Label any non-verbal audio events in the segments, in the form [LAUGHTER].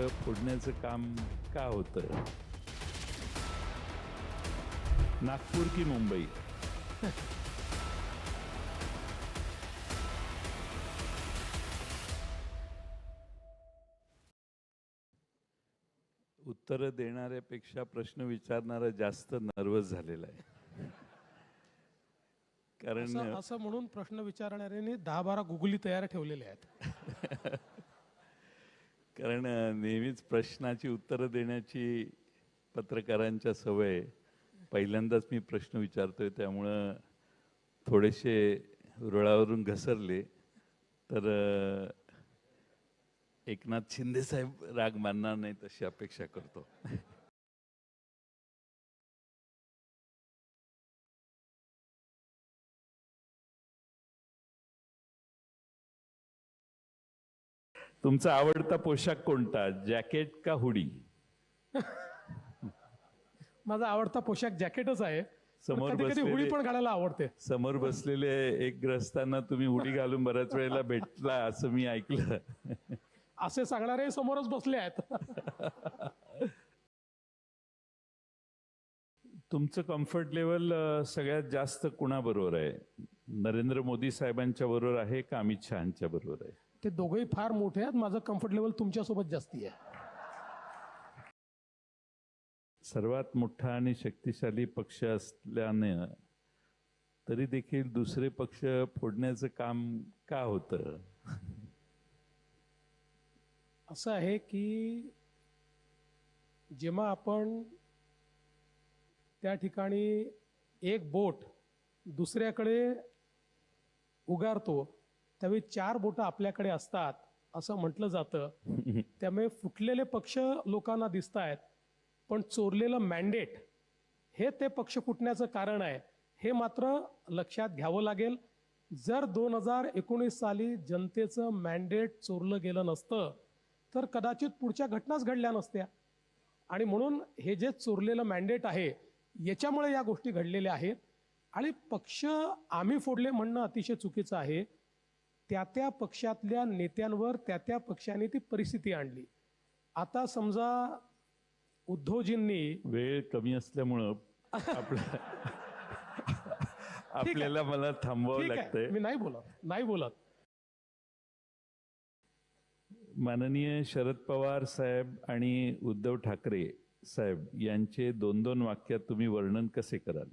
फोडण्याचं काम का होतं? नागपूर की मुंबई? उत्तर देणाऱ्यापेक्षा प्रश्न विचारणारा जास्त नर्वस झालेला आहे. कारण असं असं म्हणून प्रश्न विचारणाऱ्याने दहा बारा गुगली तयार ठेवलेल्या आहेत. [LAUGHS] कारण नेहमीच प्रश्नाची उत्तरं देण्याची पत्रकारांच्या सवय पहिल्यांदाच मी प्रश्न विचारतोय. त्यामुळं थोडेसे रुळावरून घसरले. तर एकनाथ शिंदे साहेब राग मानणार नाहीत अशी अपेक्षा करतो. तुमचा आवडता पोशाख कोणता? जॅकेट का हुडी? माझा आवडता पोशाख जॅकेटच आहे. समोर कधी कधी बसलेले- हुडी पण घालायला आवडते. समोर बसलेले एक ग्रस्तांना तुम्ही उडी घालून बऱ्याच वेळेला भेटला असं मी ऐकलं. असे सांगणारे समोरच बसले आहेत. तुमचं कम्फर्ट लेवल सगळ्यात जास्त कुणाबरोबर आहे? नरेंद्र मोदी साहेबांच्या बरोबर आहे का अमित शहाच्या बरोबर आहे? ते दोघेही फार मोठे आहेत. माझं कम्फर्ट लेवल तुमच्यासोबत जास्ती आहे. सर्वात मोठा आणि शक्तिशाली पक्ष असल्याने तरी देखील दुसरे पक्ष फोडण्याचं काम का होतं? [LAUGHS] असं आहे की जेव्हा आपण त्या ठिकाणी एक बोट दुसऱ्याकडे उगारतो त्यावेळी चार बोटं आपल्याकडे असतात असं म्हटलं जातं. [LAUGHS] त्यामुळे फुटलेले पक्ष लोकांना दिसत आहेत पण चोरलेलं मॅन्डेट हे ते पक्ष फुटण्याचं कारण आहे. हे मात्र लक्षात घ्यावं लागेल. जर दोन हजार एकोणीस साली जनतेचं मॅन्डेट चोरलं गेलं नसतं तर कदाचित पुढच्या घटनाच घडल्या नसत्या. आणि म्हणून हे जे चोरलेलं मॅन्डेट आहे याच्यामुळे या गोष्टी घडलेल्या आहेत. आणि पक्ष आम्ही फोडले म्हणणं अतिशय चुकीचं आहे. त्या त्या पक्षातल्या नेत्यांवर त्या त्या पक्षाने ती परिस्थिती आणली. आता समजा उद्धवजींनी वेळ कमी असल्यामुळं आपल्या [LAUGHS] आपल्याला मला थांबवावं लागतंय. मी नाही बोलत. नाही बोलत. माननीय शरद पवार साहेब आणि उद्धव ठाकरे साहेब यांचे दोन दोन वाक्यात तुम्ही वर्णन कसे कराल?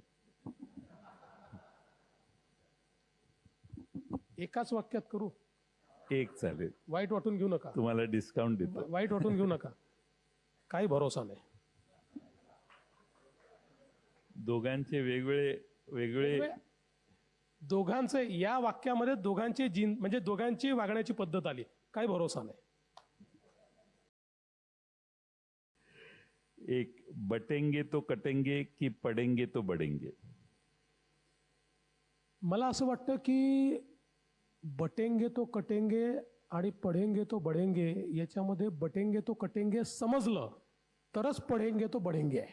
एकाच वाक्यात करू. एक चालेल. वाईट वाटून घेऊ नका. तुम्हाला डिस्काउंट देतो. वाईट वाटून घेऊ नका. काही भरोसा नाही. दोघांचे वेगवेगळे वेगळे दोघांचे या वाक्यामध्ये दोघांची जीन म्हणजे दोघांची वागण्याची पद्धत आली. काही भरोसा नाही. एक बटेंगे तो कटेंगे की पडेंगे तो बडेंगे? मला असं वाटतं की बटेंगे तो कटेंगे आणि पढेंगे तो बढेंगे याच्यामध्ये बटेंगे तो कटेंगे समजलं तरच पढेंगे तो बढेंगे आहे.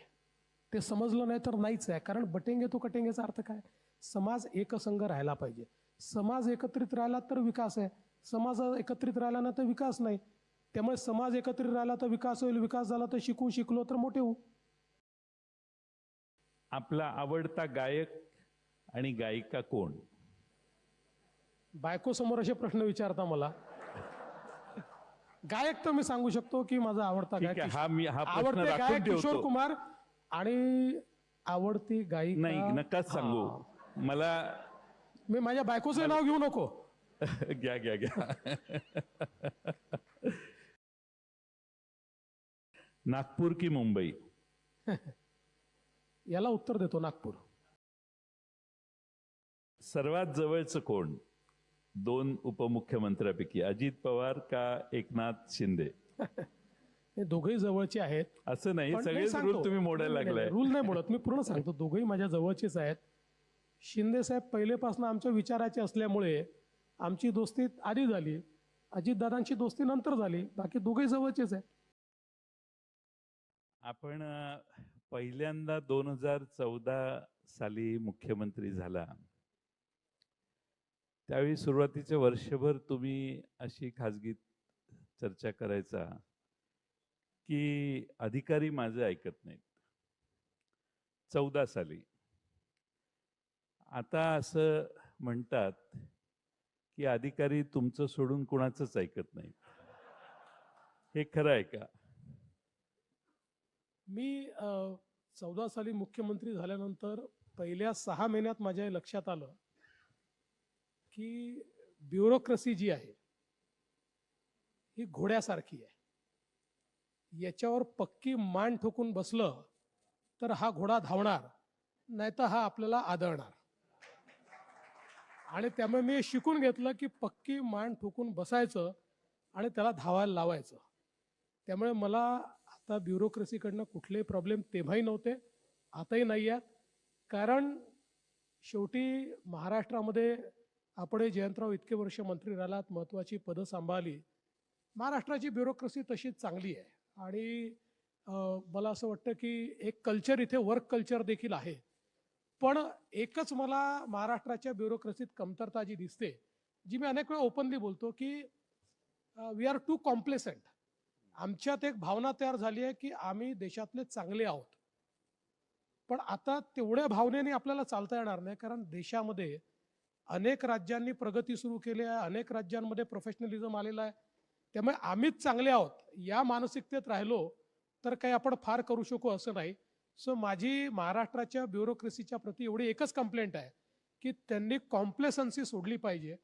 ते समजलं नाही तर नाहीच आहे कारण बटेंगे तो कटेंगेचा अर्थ काय? समाज एकसंघ राहायला पाहिजे. समाज एकत्रित राहिला तर विकास आहे. समाज एकत्रित राहिला ना तर विकास नाही. त्यामुळे समाज एकत्रित राहिला तर विकास होईल विकास झाला तर शिकू शिकलो तर मोठे होऊ. आपला आवडता गायक आणि गायिका कोण? बायको समोर असे प्रश्न विचारता मला. गायक तर मी सांगू शकतो की माझा आवडता गायक हा मी हा प्रश्न आवडते राखून गायक किशोर ठेवतो. कुमार आणि आवडती गायिका नाही नकाच सांगू. मला मी माझ्या बायकोचं नाव घेऊ नको. [LAUGHS] घ्या घ्या घ्या. [LAUGHS] नागपूर की मुंबई? [LAUGHS] याला उत्तर देतो नागपूर. सर्वात जवळचं कोण? दोन उपमुख्यमंत्र्यापैकी अजित पवार का एकनाथ शिंदे? [LAUGHS] हे दोघेही जवळचे आहेत. असं नाही पण सांगतो. रूल तुम्ही मोडायला नाही, नाही, लागलाय. रूल नाही मोडत. मी [LAUGHS] पूर्ण सांगतो. दोघेही माझ्या जवळचेच आहेत. शिंदे साहेब पहिलेपासून आमच्या विचाराचे असल्यामुळे आमची दोस्ती आधी झाली. अजितदादांची दोस्ती नंतर झाली. बाकी दोघेही जवळचेच आहेत. आपण अ, पहिल्यांदा दोन हजार चौदा साली मुख्यमंत्री झाला. त्यावेळी सुरुवातीचे वर्षभर तुम्ही अशी खाजगी चर्चा करायचा की अधिकारी माझं ऐकत नाहीत. चौदा साली. आता असं म्हणतात की अधिकारी तुमचं सोडून कुणाचंच ऐकत नाही हे खरं आहे का? मी चौदा साली मुख्यमंत्री झाल्यानंतर पहिल्या सहा महिन्यात माझ्या लक्षात आलं की ब्युरोक्रसी जी आहे ही घोड्यासारखी आहे. याच्यावर पक्की मान ठोकून बसलं तर हा घोडा धावणार नाहीतर हा आपल्याला आदळणार. आणि त्यामुळे मी शिकून घेतलं की पक्की मान ठोकून बसायचं आणि त्याला धावायला लावायचं. त्यामुळे मला आता ब्युरोक्रेसीकडनं कुठलेही प्रॉब्लेम तेव्हाही नव्हते आताही नाही आहेत. कारण शेवटी महाराष्ट्रामध्ये आपण हे जयंतराव इतके वर्ष मंत्री राहिलात महत्त्वाची पदं सांभाळली. महाराष्ट्राची ब्युरोक्रेसी तशीच चांगली आहे. आणि मला असं वाटतं की एक कल्चर इथे वर्क कल्चर देखील आहे. पण एकच मला महाराष्ट्राच्या ब्युरोक्रेसीत कमतरता जी दिसते जी मी अनेक वेळा ओपनली बोलतो की वी आर टू कॉम्प्लेसंट आमच्यात एक भावना तयार झाली आहे की आम्ही देशातले चांगले आहोत. पण आता तेवढ्या भावनेने आपल्याला चालता येणार नाही कारण देशामध्ये अनेक राज्यांनी प्रगती सुरू केली आहे अनेक राज्यांमध्ये प्रोफेशनलिझम आलेला आहे. त्यामुळे आम्हीच चांगले आहोत या मानसिकतेत राहिलो तर काही आपण फार करू शकू असं नाही. सो माझी महाराष्ट्राच्या ब्युरोक्रेसीच्या प्रती एवढी एकच कंप्लेंट आहे की त्यांनी कॉम्प्लेसन्सी सोडली पाहिजे.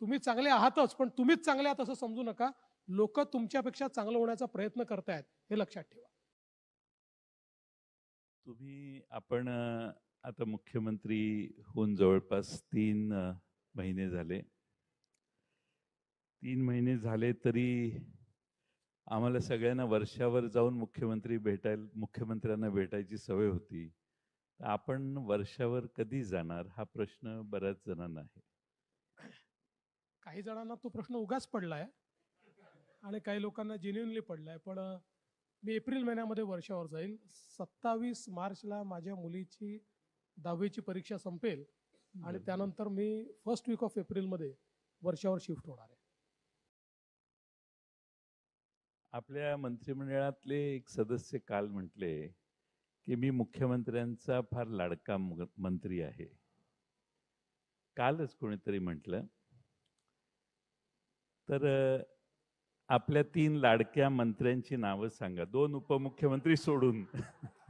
तुम्ही चांगले आहातच पण तुम्हीच चांगले आहात असं समजू नका. लोक तुमच्यापेक्षा चांगलं होण्याचा प्रयत्न करतायत हे लक्षात ठेवा. तुम्ही आपण आता मुख्यमंत्री होऊन जवळपास तीन महिने झाले. तीन महिने झाले तरी आम्हाला सगळ्यांना वर्षावर जाऊन मुख्यमंत्री भेटायला मुख्यमंत्र्यांना भेटायची सवय होती. तर आपण वर्षावर कधी जाणार हा प्रश्न बऱ्याच जणांना आहे. काही जणांना तो प्रश्न उगाच पडलाय आणि काही लोकांना जेन्युनली पडलाय. पण मी एप्रिल महिन्यामध्ये वर्षावर जाईल सत्तावीस मार्चला माझ्या मुलीची दहावीची परीक्षा संपेल आणि त्यानंतर मी फर्स्ट वीक ऑफ एप्रिलमध्ये वर्षावर शिफ्ट होणार आहे. आपल्या मंत्रिमंडळातले एक सदस्य काल म्हटले की मी मुख्यमंत्र्यांचा फार लाडका मंत्री आहे. कालच कोणीतरी म्हटलं तर आपल्या तीन लाडक्या मंत्र्यांची नावं सांगा. दोन उपमुख्यमंत्री सोडून. [LAUGHS]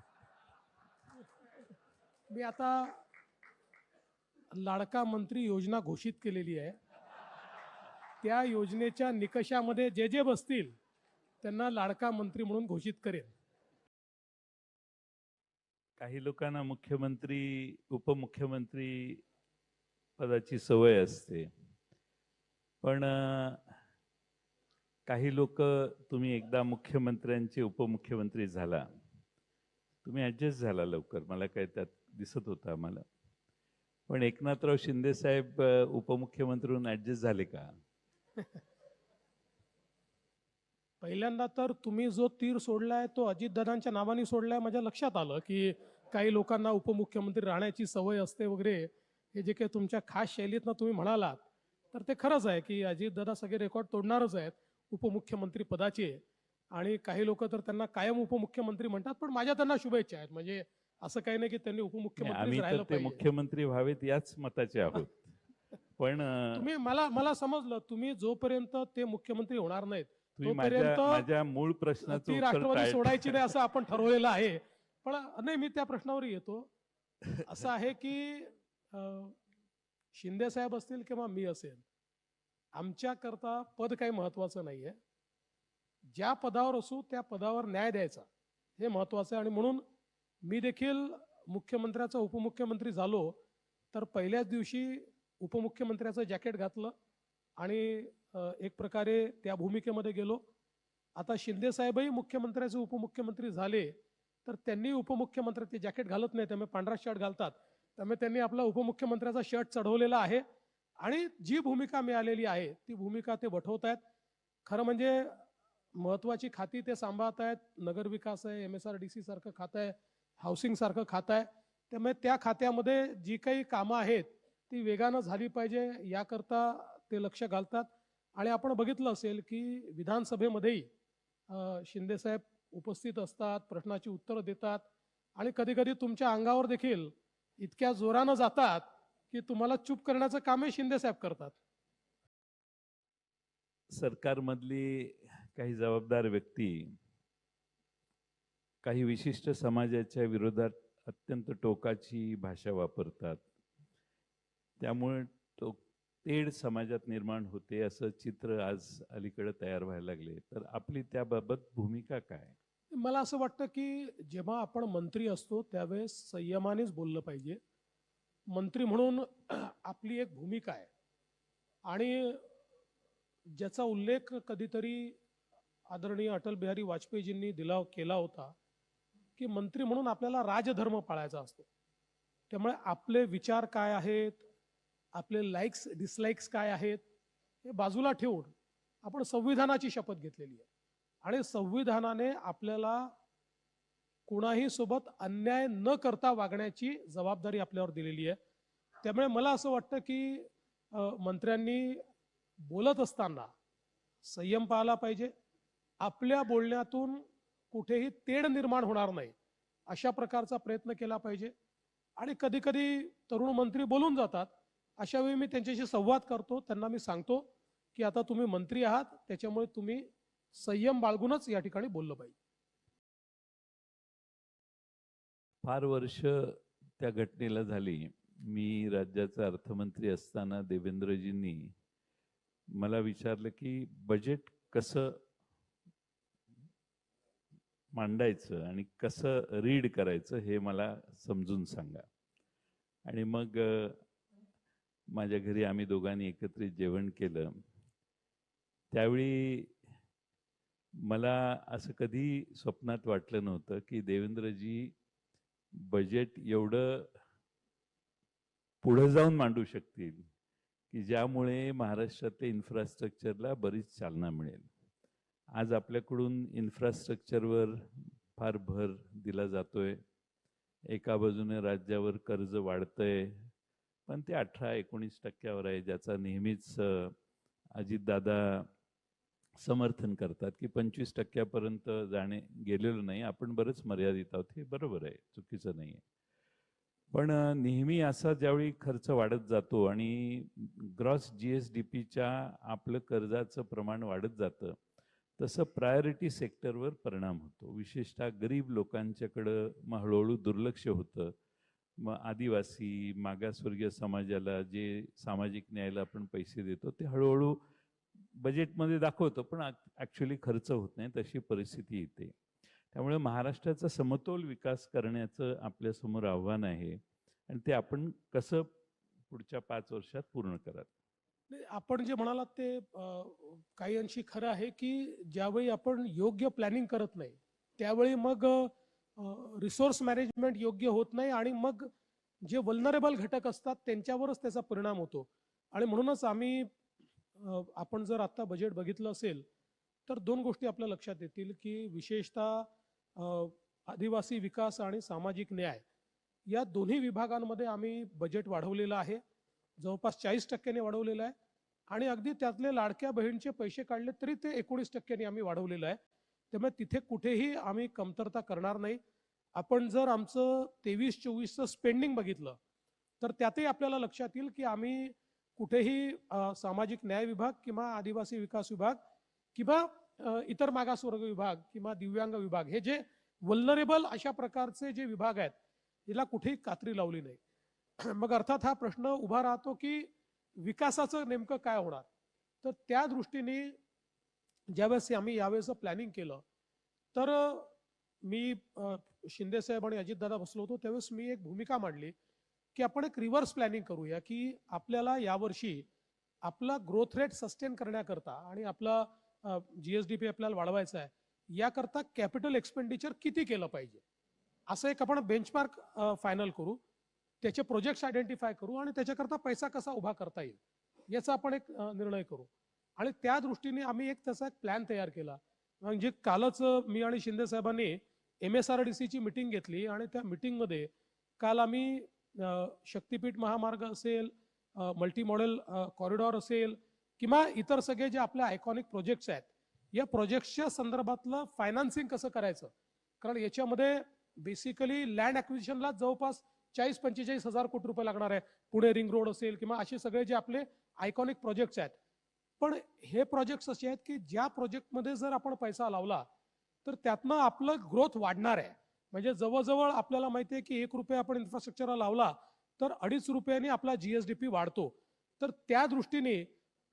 मी आता लाडका मंत्री योजना घोषित केलेली आहे. त्या योजनेच्या निकषामध्ये जे जे बसतील त्यांना लाडका मंत्री म्हणून घोषित करेन. काही लोकांना मुख्यमंत्री उपमुख्यमंत्री पदाची सवय असते. पण काही लोक तुम्ही एकदा मुख्यमंत्र्यांचे उपमुख्यमंत्री झाला. तुम्ही ॲडजस्ट झाला लवकर. मला काय त्यात दिसत होता आम्हाला. पण एकनाथराव शिंदे साहेब उपमुख्यमंत्री म्हणून ऍडजस्ट झाले का? [LAUGHS] पहिल्यांदा तर तुम्ही जो तीर सोडलाय तो अजितदादांच्या नावाने सोडलाय माझ्या लक्षात आलं की काही लोकांना उपमुख्यमंत्री राहण्याची सवय असते वगैरे हे जे काही तुमच्या खास शैलीतनं तुम्ही म्हणालात तर ते खरंच आहे की अजितदादा सगळे रेकॉर्ड तोडणारच आहेत उपमुख्यमंत्री पदाचे. आणि काही लोक तर त्यांना कायम उपमुख्यमंत्री म्हणतात पण माझ्या त्यांना शुभेच्छा आहेत. म्हणजे असं काही नाही की त्यांनी उपमुख्यमंत्री आम्ही पाहिजे. मुख्यमंत्री व्हावेत याच मताचे [LAUGHS] आहोत. पण तुम्ही मला मला समजलं तुम्ही जोपर्यंत ते मुख्यमंत्री होणार नाहीत माझ्या तोपर्यंत माझ्या मूळ प्रश्नाचं ती उत्तर राष्ट्रवादी सोडायची नाही असं आपण ठरवलेलं आहे. [LAUGHS] पण नाही मी त्या प्रश्नावर येतो. असं आहे की अं, शिंदे साहेब असतील किंवा मी असेल आमच्याकरता पद काही महत्वाचं नाहीये. ज्या पदावर असू त्या पदावर न्याय द्यायचा. हे महत्वाचं आहे आणि म्हणून मी देखील मुख्यमंत्र्याचा उपमुख्यमंत्री झालो तर पहिल्याच दिवशी उपमुख्यमंत्र्याचं जॅकेट घातलं आणि एक प्रकारे त्या भूमिकेमध्ये गेलो. आता शिंदेसाहेबही मुख्यमंत्र्याचे उपमुख्यमंत्री झाले तर त्यांनी उपमुख्यमंत्र्याचे ते जॅकेट घालत नाही त्यामुळे पांढरा शर्ट घालतात. त्यामुळे त्यांनी आपला उपमुख्यमंत्र्याचा शर्ट चढवलेला आहे आणि जी भूमिका मिळालेली आहे ती भूमिका ते वठवत आहेत. खरं म्हणजे महत्त्वाची खाती ते सांभाळत आहेत. नगरविकास आहे M S R D C सारखं खातं आहे. हाऊसिंगसारखं खातं आहे. त्यामुळे त्या खात्यामध्ये जी काही कामं आहेत ती वेगानं झाली पाहिजे याकरता ते लक्ष घालतात. आणि आपण बघितलं असेल की विधानसभेमध्येही शिंदेसाहेब उपस्थित असतात प्रश्नाची उत्तरं देतात. आणि कधी कधी तुमच्या अंगावर देखील इतक्या जोरानं जातात की तुम्हाला चूप करण्याचं कामही शिंदेसाहेब करतात. सरकारमधली काही जबाबदार व्यक्ती काही विशिष्ट समाजाच्या विरोधात अत्यंत टोकाची भाषा वापरतात. त्यामुळे तो तेढ समाजात निर्माण होते असं चित्र आज अलीकडे तयार व्हायला लागले. तर आपली त्याबाबत भूमिका काय? मला असं वाटतं की जेव्हा आपण मंत्री असतो त्यावेळेस संयमानेच बोललं पाहिजे. मंत्री म्हणून आपली एक भूमिका आहे. आणि ज्याचा उल्लेख कधीतरी आदरणीय अटल बिहारी वाजपेयीजींनी दिला केला होता की मंत्री म्हणून आपल्याला राजधर्म पाळायचा असतो. त्यामुळे आपले विचार काय आहेत? आपले लाईक्स डिसलाईक्स काय आहेत? हे बाजूला ठेवून आपण संविधानाची शपथ घेतलेली आहे. आणि संविधानाने आपल्याला कुणाही सोबत अन्याय न करता वागण्याची जबाबदारी आपल्यावर दिलेली आहे. त्यामुळे मला असं वाटतं की मंत्र्यांनी बोलत असताना संयम पाळला पाहिजे. आपल्या बोलण्यातून कुठेही तेढ निर्माण होणार नाही. अशा प्रकारचा प्रयत्न केला पाहिजे. आणि कधी कधी तरुण मंत्री बोलून जातात. अशा वेळी मी त्यांच्याशी संवाद करतो. त्यांना मी सांगतो की आता तुम्ही मंत्री आहात. त्याच्यामुळे तुम्ही संयम बाळगूनच या ठिकाणी बोललं पाहिजे. फार वर्ष त्या घटनेला झाली. मी राज्याचा अर्थमंत्री असताना देवेंद्रजींनी मला विचारलं की बजेट कसं मांडायचं आणि कसं रीड करायचं हे मला समजून सांगा. आणि मग माझ्या घरी आम्ही दोघांनी एकत्रित जेवण केलं. त्यावेळी मला असं कधी स्वप्नात वाटलं नव्हतं की देवेंद्रजी बजेट एवढं पुढं जाऊन मांडू शकतील की ज्यामुळे महाराष्ट्रातल्या इन्फ्रास्ट्रक्चरला बरीच चालना मिळेल. आज आपल्याकडून इन्फ्रास्ट्रक्चरवर फार भर दिला जातोय. एका बाजूने राज्यावर कर्ज वाढतंय पण ते अठरा एकोणीस टक्क्यावर आहे ज्याचा नेहमीच अजितदादा समर्थन करतात की पंचवीस टक्क्यापर्यंत जाणे गेलेलो नाही. आपण बरंच मर्यादित आहोत हे बरोबर आहे चुकीचं नाही आहे पण नेहमी असा ज्यावेळी खर्च वाढत जातो आणि ग्रॉस जी एस डी पीच्या आपलं कर्जाचं प्रमाण वाढत जातं तसं प्रायोरिटी सेक्टरवर परिणाम होतो. विशेषतः गरीब लोकांच्याकडं मग हळूहळू दुर्लक्ष होतं. मग आदिवासी मागासवर्गीय समाजाला जे सामाजिक न्यायाला आपण पैसे देतो ते हळूहळू बजेटमध्ये दाखवतो पण ॲक्च्युली खर्च होत नाही तशी परिस्थिती येते. त्यामुळे महाराष्ट्राचा समतोल विकास करण्याचं आपल्यासमोर आव्हान आहे. आणि ते आपण कसं पुढच्या पाच वर्षात पूर्ण कराल? आपण जे म्हणालात ते काही अंशी खरं आहे की ज्यावेळी आपण योग्य प्लॅनिंग करत नाही त्यावेळी मग रिसोर्स मॅनेजमेंट योग्य होत नाही आणि मग जे वल्नरेबल घटक असतात त्यांच्यावरच त्याचा परिणाम होतो. आणि म्हणूनच आम्ही आपण जर आत्ता बजेट बघितलं असेल तर दोन गोष्टी आपल्या लक्षात येतील की विशेषतः आदिवासी विकास आणि सामाजिक न्याय या दोन्ही विभागांमध्ये आम्ही बजेट वाढवलेलं आहे. जवळपास चाळीस टक्क्याने वाढवलेलं आहे. आणि अगदी त्यातले लाडक्या बहिणीचे पैसे काढले तरी ते एकोणीस टक्क्यांनी आम्ही वाढवलेलं आहे. त्यामुळे तिथे कुठेही आम्ही कमतरता करणार नाही. आपण जर आमचं तेवीस चोवीसचं स्पेंडिंग बघितलं तर त्यातही आपल्याला लक्षात येईल की आम्ही कुठेही सामाजिक न्याय विभाग किंवा आदिवासी विकास विभाग किंवा इतर मागासवर्ग विभाग किंवा दिव्यांग विभाग हे जे वल्नरेबल अशा प्रकारचे जे विभाग आहेत याला कुठेही कात्री लावली नाही. [CLEARS THROAT] मग अर्थात हा प्रश्न उभा राहतो की विकासाचं नेमकं काय होणार? तर त्या दृष्टीने ज्यावेळेस आम्ही यावेळेस प्लॅनिंग केलं तर मी शिंदेसाहेब शिंदे साहेब आणि अजितदादा बसलो होतो. त्यावेळेस मी एक भूमिका मांडली की आपण एक रिव्हर्स प्लॅनिंग करूया की आपल्याला यावर्षी आपला ग्रोथ रेट सस्टेन करण्याकरता आणि आपला जी एस डी पी आपल्याला वाढवायचा आहे याकरता कॅपिटल एक्सपेंडिचर किती केलं पाहिजे? असं एक आपण बेंचमार्क फायनल करू. त्याचे प्रोजेक्ट्स आयडेंटिफाय करू आणि त्याच्याकरता पैसा कसा उभा करता येईल याचा आपण एक निर्णय करू. आणि त्या दृष्टीने आम्ही एक त्याचा एक प्लॅन तयार केला. म्हणजे कालच मी आणि शिंदे साहेबांनी एम एस आर डी सीची मिटिंग घेतली आणि त्या मिटिंगमध्ये काल आम्ही शक्तीपीठ महामार्ग असेल मल्टी मॉडेल कॉरिडॉर असेल किंवा इतर सगळे जे आपले आयकॉनिक प्रोजेक्ट्स आहेत या प्रोजेक्टच्या संदर्भातलं फायनान्सिंग कसं करायचं? कारण याच्यामध्ये बेसिकली लँड ॲक्विजिशनला जवळपास चाळीस पंचेचाळीस हजार कोटी रुपये लागणार आहे. पुणे रिंग रोड असेल किंवा असे सगळे जे आपले आयकॉनिक प्रोजेक्ट्स आहेत. पण हे प्रोजेक्ट्स असे आहेत की ज्या प्रोजेक्टमध्ये जर आपण पैसा लावला तर त्यातनं आपलं ग्रोथ वाढणार आहे. म्हणजे जवळजवळ आपल्याला माहिती आहे की एक रुपये आपण इन्फ्रास्ट्रक्चरला लावला तर अडीच रुपयांनी आपला जीएसडीपी वाढतो. तर त्या दृष्टीने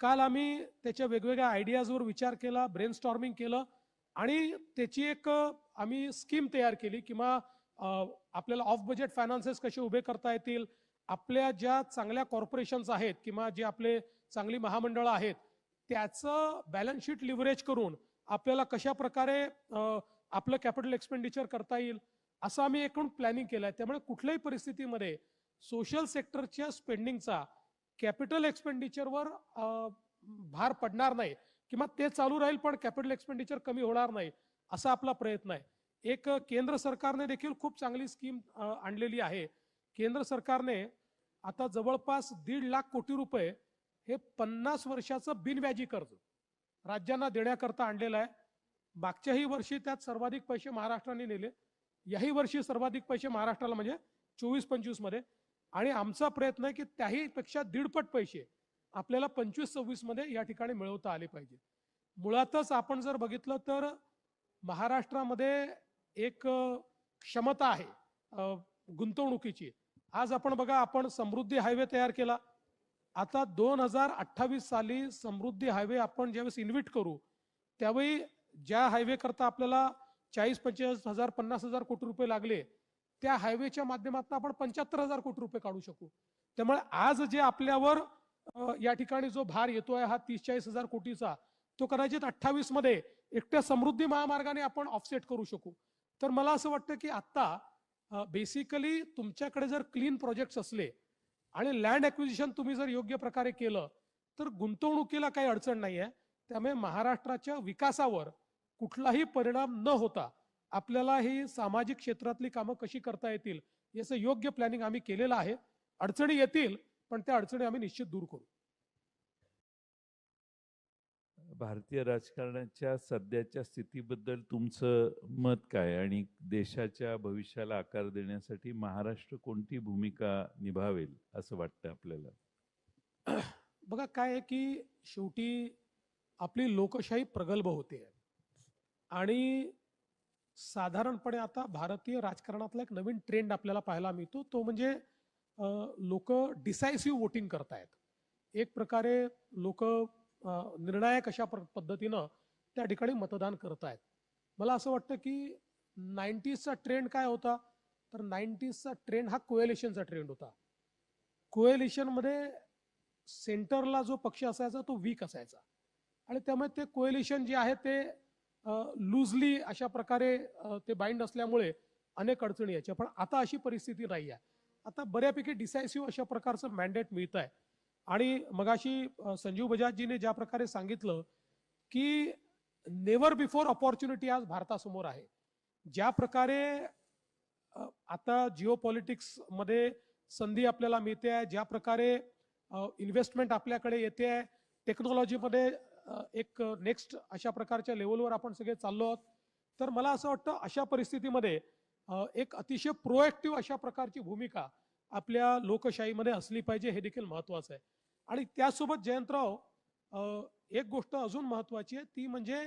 काल आम्ही त्याच्या वेगवेगळ्या आयडियाजवर विचार केला ब्रेन स्टॉर्मिंग केलं आणि त्याची एक आम्ही स्कीम तयार केली किंवा आपल्याला ऑफ बजेट फायनान्सेस कसे उभे करता येतील? आपल्या ज्या चांगल्या कॉर्पोरेशन्स आहेत किंवा जे आपले चांगली महामंडळं आहेत त्याचं बॅलन्स शीट लिव्हरेज करून आपल्याला कशा प्रकारे आपलं कॅपिटल एक्सपेंडिचर करता येईल असं आम्ही एकूण प्लॅनिंग केलं आहे. त्यामुळे कुठल्याही परिस्थितीमध्ये सोशल सेक्टरच्या स्पेंडिंगचा कॅपिटल एक्सपेंडिचरवर भार पडणार नाही. किंवा ते चालू राहील पण कॅपिटल एक्सपेंडिचर कमी होणार नाही असा आपला प्रयत्न आहे. एक केंद्र सरकारने देखील खूप चांगली स्कीम आणलेली आहे. केंद्र सरकारने आता जवळपास दीड लाख कोटी रुपये हे पन्नास वर्षाचं बिनव्याजी कर्ज राज्यांना देण्याकरता आणलेलं आहे. मागच्याही वर्षी त्यात सर्वाधिक पैसे महाराष्ट्राने नेले. याही वर्षी सर्वाधिक पैसे महाराष्ट्राला म्हणजे चोवीस पंचवीसमध्ये. आणि आमचा प्रयत्न आहे की त्याही पेक्षा दीडपट पैसे आपल्याला पंचवीस सव्वीसमध्ये या ठिकाणी मिळवता आले पाहिजे. मुळातच आपण जर बघितलं तर महाराष्ट्रामध्ये एक क्षमता आहे गुंतवणुकीची. आज आपण बघा आपण समृद्धी हायवे तयार केला. आता दोन हजार अठ्ठावीस साली समृद्धी हायवे आपण ज्यावेळेस इन्व्हिट करू त्यावेळी ज्या हायवे करता आपल्याला चाळीस पंचेचाळीस हजार पन्नास हजार कोटी रुपये लागले त्या हायवेच्या माध्यमातून आपण पंच्याहत्तर हजार कोटी रुपये काढू शकू. त्यामुळे आज जे आपल्यावर या ठिकाणी जो भार येतोय हा तीस चाळीस हजार कोटीचा तो कदाचित अठ्ठावीसमध्ये एकट्या समृद्धी महामार्गाने आपण ऑफसेट करू शकू. तर मला असं वाटतं की आत्ता बेसिकली तुमच्याकडे जर क्लीन प्रोजेक्ट्स असले आणि लँड ॲक्विजिशन तुम्ही जर योग्य प्रकारे केलं तर गुंतवणुकीला काही अडचण नाही आहे त्यामुळे महाराष्ट्राच्या विकासावर कुठलाही परिणाम न होता आपल्याला ही सामाजिक क्षेत्रातली कामं कशी करता येतील याचं योग्य प्लॅनिंग आम्ही केलेलं आहे. अडचणी येतील पण त्या अडचणी आम्ही निश्चित दूर करू. भारतीय राजकारणाच्या सध्याच्या स्थितीबद्दल तुमचं मत काय? आणि देशाच्या भविष्याला आकार देण्यासाठी महाराष्ट्र कोणती भूमिका निभावेल असं वाटतं आपल्याला? बघा काय आहे की शेवटी आपली लोकशाही प्रगल्भ होते. आणि साधारणपणे आता भारतीय राजकारणातला एक नवीन ट्रेंड आपल्याला पाहायला मिळतो. तो म्हणजे लोक डिसायसिव्ह वोटिंग करतायत. एक प्रकारे लोक निर्णायक अशा पद्धतीनं त्या ठिकाणी मतदान करतायत. मला असं वाटतं की नाईन्टीजचा ट्रेंड काय होता? तर नाईन्टीजचा ट्रेंड हा कोएलिशनचा ट्रेंड होता. कोएलिशनमध्ये सेंटरला जो पक्ष असायचा तो वीक असायचा. आणि त्यामुळे ते कोएलिशन जे आहे ते लूजली अशा प्रकारे ते बाइंड असल्यामुळे अनेक अडचणी यायच्या. पण आता अशी परिस्थिती नाही आहे आता बऱ्यापैकी डिसायसिव्ह अशा प्रकारचं मॅन्डेट मिळत आहे आणि मगाशी संजीव बजाजजीने ज्या प्रकारे सांगितलं की नेवर बिफोर ऑपॉर्च्युनिटी आज भारतासमोर आहे. ज्या प्रकारे आता जिओ संधी आपल्याला मिळते आहे ज्या प्रकारे इन्व्हेस्टमेंट आपल्याकडे येते आहे टेक्नॉलॉजीमध्ये एक नेक्स्ट अशा प्रकारच्या लेवलवर आपण सगळे चाललो आहोत. तर मला असं वाटतं अशा परिस्थितीमध्ये एक अतिशय प्रोएक्टिव्ह अशा प्रकारची भूमिका आपल्या लोकशाहीमध्ये असली पाहिजे हे देखील महत्वाचं आहे. आणि त्यासोबत जयंतराव एक गोष्ट अजून महत्वाची आहे ती म्हणजे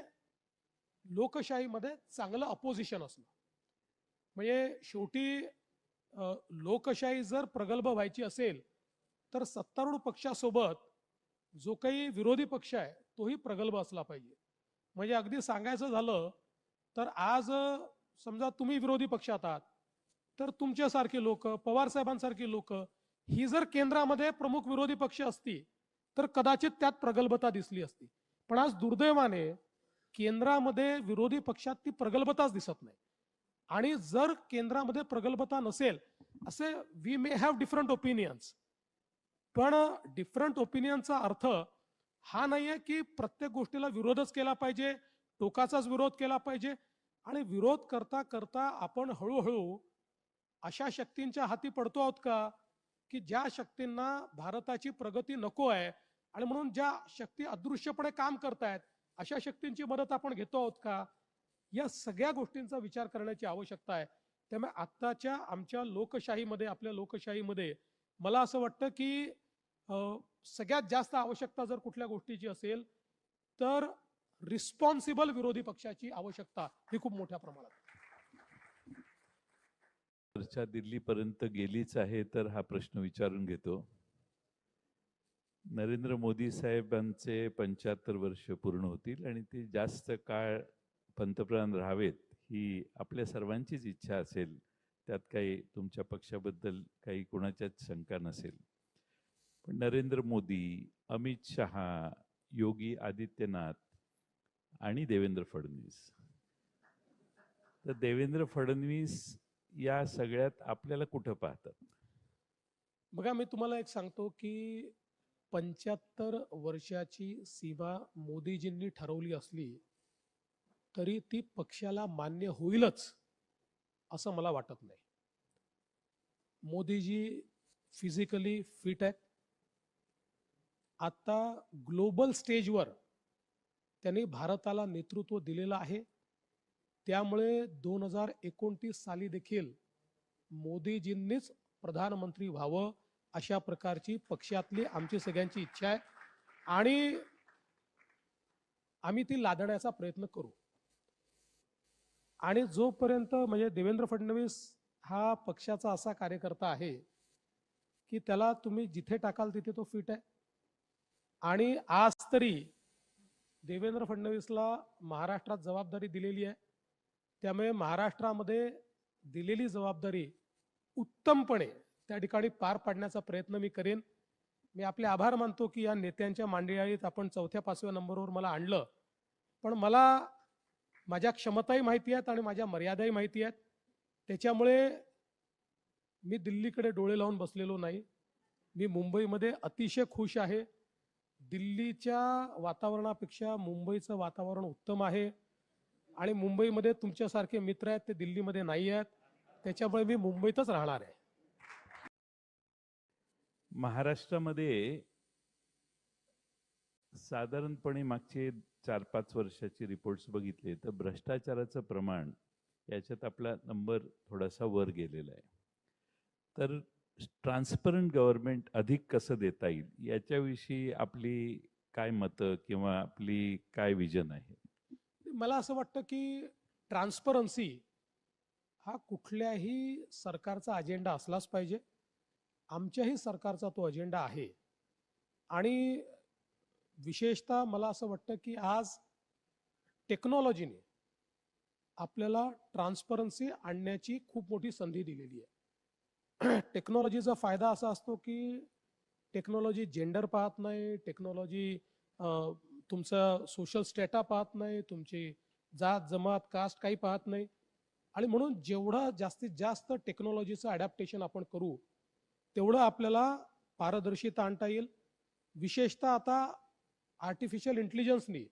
लोकशाहीमध्ये चांगलं अपोजिशन असणं. म्हणजे शेवटी लोकशाही जर प्रगल्भ व्हायची असेल तर सत्तारूढ पक्षासोबत जो काही विरोधी पक्ष आहे तोही प्रगल्भ असला पाहिजे. म्हणजे अगदी सांगायचं झालं तर आज समजा तुम्ही विरोधी पक्षात आहात तर तुमच्यासारखे लोक पवार साहेबांसारखी लोक ही जर केंद्रामध्ये प्रमुख विरोधी पक्ष असती तर कदाचित त्यात प्रगल्भता दिसली असती. पण आज दुर्दैवाने केंद्रामध्ये विरोधी पक्षात ती प्रगल्भताच दिसत नाही. आणि जर केंद्रामध्ये प्रगल्भता नसेल असे we may have different opinions पण डिफरंट ओपिनियनचा अर्थ हा नाहीये की प्रत्येक गोष्टीला विरोधच केला पाहिजे टोकाचाच विरोध केला पाहिजे. आणि विरोध करता करता आपण हळूहळू अशा शक्तींच्या हाती पडतो आहोत का? की ज्या शक्तींना भारताची प्रगती नको आहे आणि म्हणून ज्या शक्ती अदृश्यपणे काम करतायत अशा शक्तींची मदत आपण घेतो आहोत का? या सगळ्या गोष्टींचा विचार करण्याची आवश्यकता आहे. त्यामुळे आत्ताच्या आमच्या लोकशाहीमध्ये आपल्या लोकशाहीमध्ये मला असं वाटतं की सगळ्यात जास्त आवश्यकता जर कुठल्या गोष्टीची असेल तर रिस्पॉन्सिबल विरोधी पक्षाची आवश्यकता ही खूप मोठ्या प्रमाणात. चर्चा दिल्लीपर्यंत गेलीच आहे तर हा प्रश्न विचारून घेतो. नरेंद्र मोदी साहेबांचे पंच्याहत्तर वर्ष पूर्ण होतील आणि ते जास्त काळ पंतप्रधान राहावेत ही आपल्या सर्वांचीच इच्छा असेल. त्यात काही तुमच्या पक्षाबद्दल काही कोणाच्याच शंका नसेल. पण नरेंद्र मोदी अमित शहा योगी आदित्यनाथ आणि देवेंद्र फडणवीस. तर देवेंद्र फडणवीस या सगळ्यात आपल्याला कुठं पाहतात? बघा मी तुम्हाला एक सांगतो की पंच्याहत्तर वर्षाची सीमा मोदीजींनी ठरवली असली तरी ती पक्षाला मान्य होईलच असं मला वाटत नाही. मोदीजी फिजिकली फिट आहेत. आता ग्लोबल स्टेजवर त्यांनी भारताला नेतृत्व दिलेलं आहे. त्यामुळे दोन हजार एकोणतीस साली देखील मोदीजींनीच प्रधानमंत्री व्हावं अशा प्रकारची पक्षातली आमची सगळ्यांची इच्छा आहे. आणि आम्ही ती लादण्याचा प्रयत्न करू. आणि जोपर्यंत म्हणजे देवेंद्र फडणवीस हा पक्षाचा असा कार्यकर्ता आहे की त्याला तुम्ही जिथे टाकाल तिथे तो फिट आहे. आणि आज तरी देवेंद्र फडणवीसला महाराष्ट्रात जबाबदारी दिलेली आहे. त्यामुळे महाराष्ट्रामध्ये दिलेली जबाबदारी उत्तमपणे त्या ठिकाणी पार पाडण्याचा प्रयत्न मी करेन. मी आपले आभार मानतो की या नेत्यांच्या मांडळीत आपण चौथ्या पाचव्या नंबरवर मला आणलं. पण मला माझ्या क्षमताही माहिती आहेत आणि माझ्या मर्यादाही माहिती आहेत. त्याच्यामुळे मी दिल्लीकडे डोळे लावून बसलेलो नाही. मी मुंबईमध्ये अतिशय खुश आहे. दिल्लीच्या वातावरणापेक्षा मुंबईचं वातावरण उत्तम आहे. आणि मुंबईमध्ये तुमच्यासारखे मित्र आहेत ते दिल्लीमध्ये नाही आहेत. त्याच्यामुळे मी मुंबईतच राहणार आहे. महाराष्ट्रामध्ये साधारणपणे मागचे चार पाच वर्षाचे रिपोर्ट्स बघितले तर भ्रष्टाचाराचं प्रमाण याच्यात आपला नंबर थोडासा वर गेलेला आहे. तर ट्रान्सपरंट गव्हर्नमेंट अधिक कसं देता येईल याच्याविषयी आपली काय मतं किंवा आपली काय विजन आहे? मला असं वाटतं की ट्रान्सपरन्सी हा कुठल्याही सरकारचा अजेंडा असलाच पाहिजे. आमच्याही सरकारचा तो अजेंडा आहे. आणि विशेषतः मला असं वाटतं की आज टेक्नॉलॉजीने आपल्याला ट्रान्सपरन्सी आणण्याची खूप मोठी संधी दिलेली आहे. [CLEARS THROAT] टेक्नॉलॉजीचा फायदा असा असतो की टेक्नॉलॉजी जेंडर पाहत नाही टेक्नॉलॉजी तुमचं सोशल स्टेटा पाहत नाही तुमची जात जमात कास्ट काही पाहत नाही. आणि म्हणून जेवढं जास्तीत जास्त टेक्नॉलॉजीचं अडॅप्टेशन आपण करू तेवढं आपल्याला पारदर्शिता आणता येईल. विशेषतः आता आर्टिफिशियल इंटेलिजन्सनी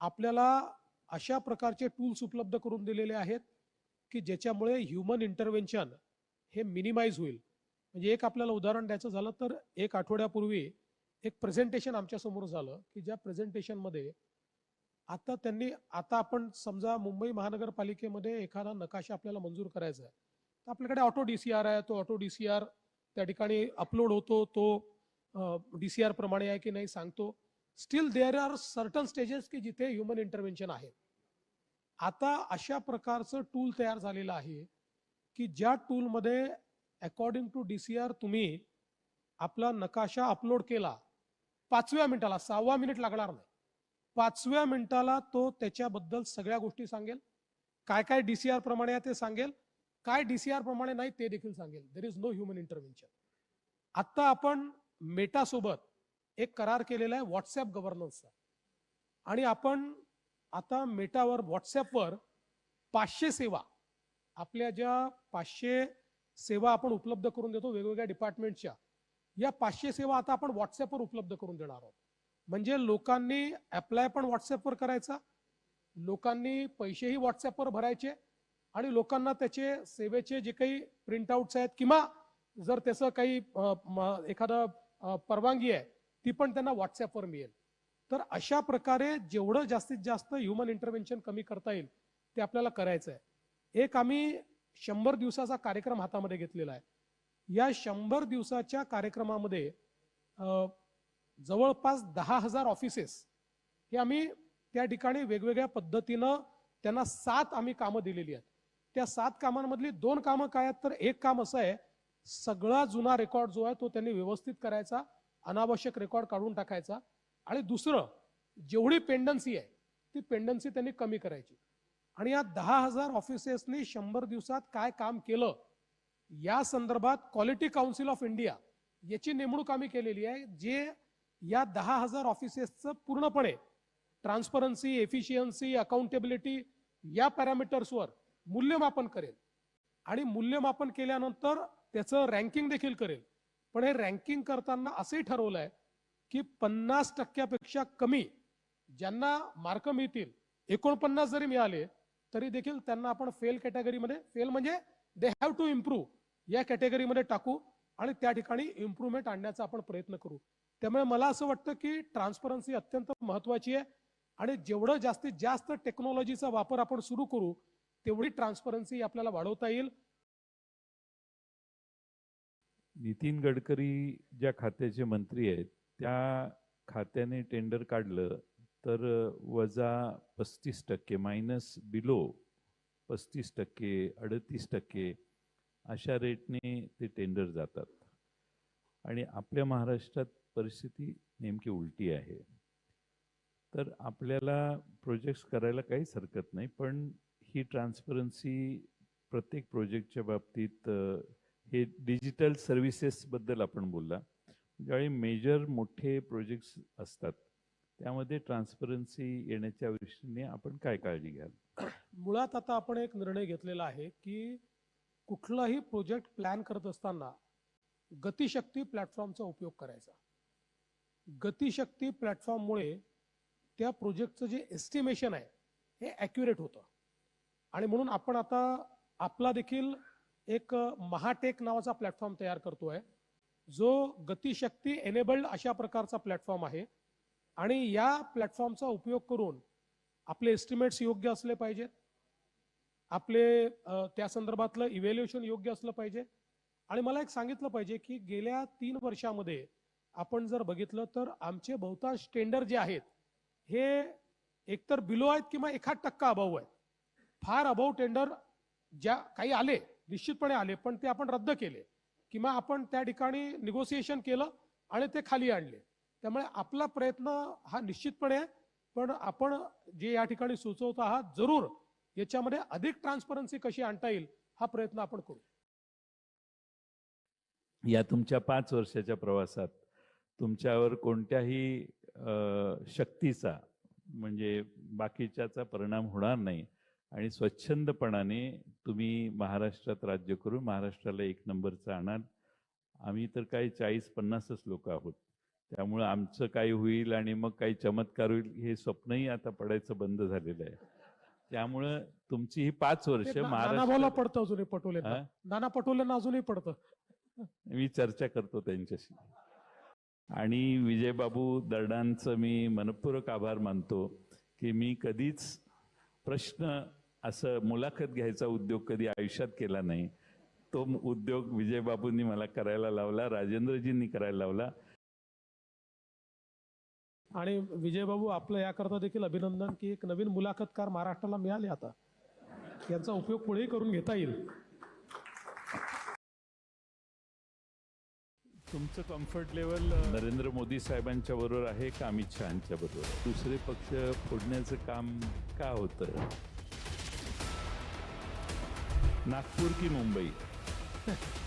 आपल्याला अशा प्रकारचे टूल्स उपलब्ध करून दिलेले आहेत की ज्याच्यामुळे ह्युमन इंटरव्हेन्शन हे मिनिमाइज होईल. म्हणजे एक आपल्याला उदाहरण द्यायचं झालं तर एक आठवड्यापूर्वी एक प्रेझेंटेशन आमच्यासमोर झालं की ज्या प्रेझेंटेशनमध्ये आता त्यांनी आता आपण समजा मुंबई महानगरपालिकेमध्ये एखादा नकाशा आपल्याला मंजूर करायचा आहे तर आपल्याकडे ऑटो डी सी आर आहे तो ऑटो डी सी आर त्या ठिकाणी अपलोड होतो तो डी सी आर प्रमाणे आहे की नाही सांगतो. Still there are certain stages की जिथे ह्युमन इंटरव्हेन्शन आहे. आता अशा प्रकारचं टूल तयार झालेलं आहे की ज्या टूलमध्ये according to D C R तुम्ही आपला नकाशा अपलोड केला पाचव्या मिनिटाला सहावा मिनिट लागणार नाही. पाचव्या मिनिटाला तो त्याच्याबद्दल सगळ्या गोष्टी सांगेल. काय काय डी सी आर प्रमाणे आहे ते सांगेल. काय डी सी आर प्रमाणे नाही ते देखील सांगेल. There is no human intervention आत्ता आपण मेटासोबत एक करार केलेला आहे व्हॉट्सॲप गव्हर्नन्सचा आणि आपण आता मेटावर व्हॉट्सॲपवर पाचशे सेवा आपल्या ज्या पाचशे सेवा आपण उपलब्ध करून देतो वेगवेगळ्या डिपार्टमेंटच्या या पाचशे सेवा आता आपण व्हॉट्सअपवर उपलब्ध करून देणार आहोत. म्हणजे लोकांनी अप्लाय पण व्हॉट्सअपवर करायचा लोकांनी पैसेही व्हॉट्सअपवर भरायचे आणि लोकांना त्याचे सेवेचे जे काही प्रिंटआउट्स आहेत किंवा जर त्याचं काही एखादं परवानगी आहे ती पण त्यांना व्हॉट्सअपवर मिळेल. तर अशा प्रकारे जेवढं जास्तीत जास्त ह्युमन इंटरव्हेन्शन कमी करता येईल ते आपल्याला करायचं आहे एक आम्ही शंभर दिवसाचा कार्यक्रम हातामध्ये घेतलेला आहे. या शंभर दिवसाच्या कार्यक्रमामध्ये जवळपास दहा हजार ऑफिसेस हे आम्ही त्या ठिकाणी वेगवेगळ्या पद्धतीनं त्यांना सात आम्ही कामं दिलेली आहेत. त्या सात कामांमधली दोन कामं काय आहेत? तर एक काम असं आहे सगळा जुना रेकॉर्ड जो आहे तो त्यांनी व्यवस्थित करायचा अनावश्यक रेकॉर्ड काढून टाकायचा आणि दुसरं जेवढी पेंडन्सी आहे ती पेंडन्सी त्यांनी कमी करायची. आणि या दहा हजार ऑफिसेसनी शंभर दिवसात काय काम केलं? या संदर्भात क्वालिटी काउन्सिल ऑफ इंडिया याची नेमणूक आम्ही केलेली आहे जे या दहा हजार ऑफिसेसचं पूर्णपणे ट्रान्सपरन्सी एफिशियन्सी अकाउंटेबिलिटी या पॅरामीटर्सवर मूल्यमापन करेल. आणि मूल्यमापन केल्यानंतर त्याचं रँकिंग देखील करेल. पण हे रँकिंग करताना असंही ठरवलं आहे की पन्नास टक्क्यापेक्षा कमी ज्यांना मार्क मिळतील एकोणपन्नास जरी मिळाले तरी देखील त्यांना आपण फेल कॅटेगरीमध्ये फेल म्हणजे दे हॅव टू इम्प्रूव्ह या कॅटेगरीमध्ये टाकू आणि त्या ठिकाणी इम्प्रूव्हमेंट आणण्याचा आपण प्रयत्न करू. त्यामुळे मला असं वाटतं की ट्रान्सपरन्सी अत्यंत महत्वाची आहे आणि जेवढं जास्तीत जास्त टेक्नॉलॉजीचा वापर आपण सुरू करू तेवढी ट्रान्सपरन्सी आपल्याला वाढवता येईल. नितीन गडकरी ज्या खात्याचे मंत्री आहेत त्या खात्याने टेंडर काढलं तर वजा पस्तीस टक्के मायनस बिलो पस्तीस टक्के अडतीस टक्के अशा रेटने ते टेंडर जातात. आणि आपल्या महाराष्ट्रात परिस्थिती नेमकी उलटी आहे. तर आपल्याला प्रोजेक्ट्स करायला काहीच हरकत नाही पण ही ट्रान्सपरन्सी प्रत्येक प्रोजेक्टच्या बाबतीत हे डिजिटल सर्व्हिसेसबद्दल आपण बोलला. ज्यावेळी मेजर मोठे प्रोजेक्ट्स असतात त्यामध्ये ट्रान्सपरन्सी येण्याच्या दृष्टीने आपण काय काळजी घ्याल? मुळात आता आपण एक निर्णय घेतलेला आहे की कुठलाही प्रोजेक्ट प्लॅन करत असताना गतिशक्ती प्लॅटफॉर्मचा उपयोग करायचा. गतिशक्ती प्लॅटफॉर्ममुळे त्या प्रोजेक्टचं जे एस्टिमेशन आहे हे ॲक्युरेट होतं. आणि म्हणून आपण आता आपला देखील एक महाटेक नावाचा प्लॅटफॉर्म तयार करतो आहे जो गतिशक्ती एनेबल्ड अशा प्रकारचा प्लॅटफॉर्म आहे. आणि या प्लॅटफॉर्मचा उपयोग करून आपले एस्टिमेट्स योग्य असले पाहिजेत. आपले त्या संदर्भातलं इव्हॅल्युएशन योग्य असलं पाहिजे. आणि मला एक सांगितलं पाहिजे की गेल्या तीन वर्षामध्ये आपण जर बघितलं तर आमचे बहुतांश टेंडर जे आहेत हे एकतर बिलो आहेत किंवा एखाद टक्का अभाव आहेत. फार अभाव टेंडर ज्या काही आले निश्चितपणे आले पण ते आपण रद्द केले. किंवा आपण त्या ठिकाणी निगोसिएशन केलं आणि ते खाली आणले. त्यामुळे आपला प्रयत्न हा निश्चितपणे आहे पण आपण जे या ठिकाणी सुचवत आहात जरूर याच्यामध्ये अधिक ट्रान्सपरन्सी कशी आणता येईल हा प्रयत्न आपण करू. या तुमच्या पाच वर्षाच्या प्रवासात तुमच्यावर कोणत्याही शक्तीचा म्हणजे बाकीच्याचा परिणाम होणार नाही आणि स्वच्छंदपणाने तुम्ही महाराष्ट्रात राज्य करून महाराष्ट्राला एक नंबरचं आणाल. आम्ही तर काही चाळीस पन्नासच लोक आहोत. त्यामुळं आमचं काय होईल आणि मग काही चमत्कार होईल हे स्वप्नही आता पडायचं बंद झालेलं आहे. त्यामुळं तुमची ही पाच वर्ष ते ना- नाना भाऊला महाराष्ट्र पडतं अजूनही पटोलेंना. हा? नाना पटोलेंना अजूनही पडतं. मी चर्चा करतो त्यांच्याशी. आणि विजयबाबू दर्डांचं मी मनपूर्वक आभार मानतो की मी कधीच प्रश्न असं मुलाखत घ्यायचा उद्योग कधी आयुष्यात केला नाही. तो उद्योग विजयबाबूंनी मला करायला लावला राजेंद्रजींनी करायला लावला. आणि विजयबाबू आपलं याकरता देखील अभिनंदन की एक नवीन मुलाखतकार महाराष्ट्राला मिळाले आता. यांचा उपयोग पुढेही करून घेता येईल. तुमचं कम्फर्ट लेवल नरेंद्र मोदी साहेबांच्या बरोबर आहे का अमित शहाच्या बरोबर? दुसरे पक्ष फोडण्याचं काम का होतं? नागपूर की मुंबई? [LAUGHS]